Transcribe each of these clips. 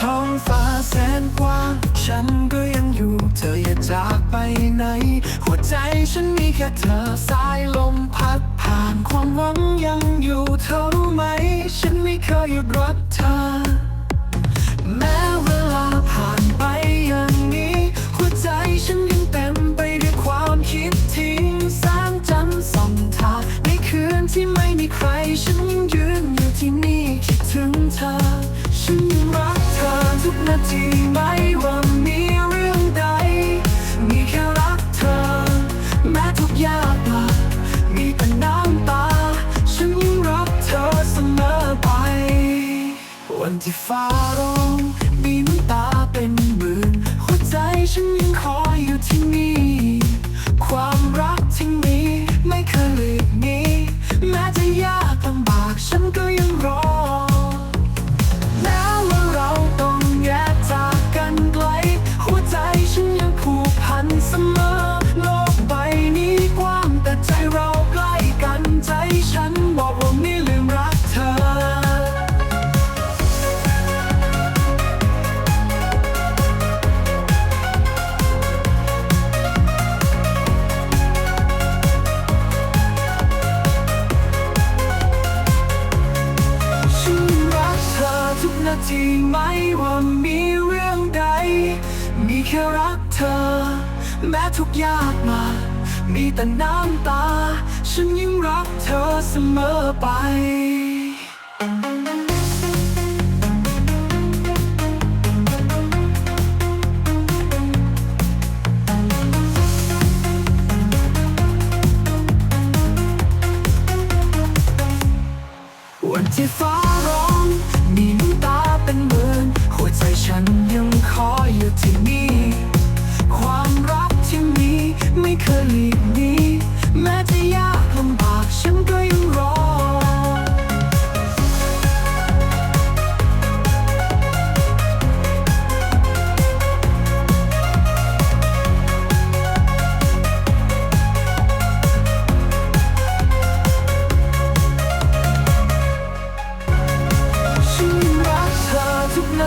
ท้องฟ้าแสนกว้าง ฉันก็ยังอยู่ เธออย่าจากไปไหน หัวใจฉันมีแค่เธอสายลมพัดผ่านความหวังยังอยู่เธอรู้ไหม ฉันไม่เคยหยุดรักเธอ วั ทุกนาทีไม่ว่ามีเรื่องใด มีแค่รักเธอ แม้ทุกยากมา มีแต่น้ำตา ฉันยังรักเธอเสมอไปวันที่ฟ้า หัวใจฉันยังขออยู่ที่นี่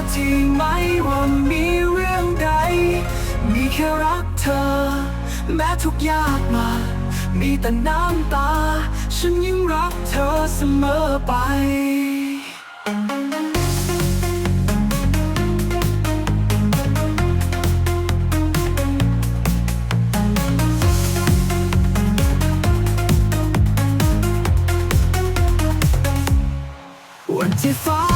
ทุกนาทีไม่ว่ามีเรื่องใด มีแค่รักเธอ แม้ทุกยากมา มีแต่น้ำตา ฉันยังรักเธอเสมอไปวันที่ฟ้า